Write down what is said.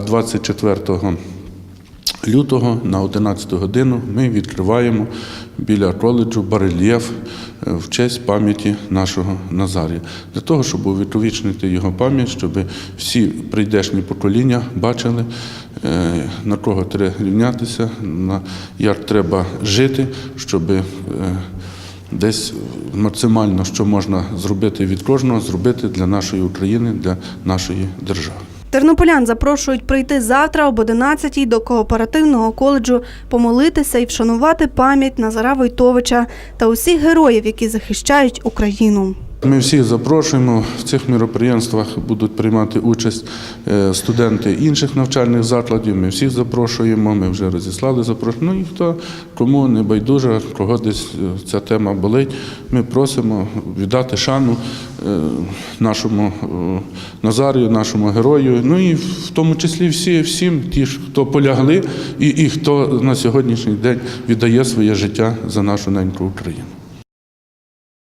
24 лютого на 11 годину ми відкриваємо біля коледжу барельєф е, в честь пам'яті нашого Назарія. Для того, щоб увіковічнити його пам'ять, щоб всі прийдешні покоління бачили, е, на кого треба рівнятися, як треба жити, щоб е, десь максимально, що можна зробити від кожного, зробити для нашої України, для нашої держави. Тернополян запрошують прийти завтра об 11 до кооперативного коледжу, помолитися і вшанувати пам'ять Назара Войтовича та усіх героїв, які захищають Україну. Ми всіх запрошуємо. В цих міроприємствах будуть приймати участь е, студенти інших навчальних закладів. Ми всіх запрошуємо. Ми вже розіслали запрошення. Ну і хто кому не байдуже, кого десь е, ця тема болить. Ми просимо віддати шану е, нашому Назарію, нашому герою. Ну і в тому числі всі, всім, ті, хто полягли, і, і хто на сьогоднішній день віддає своє життя за нашу неньку Україну.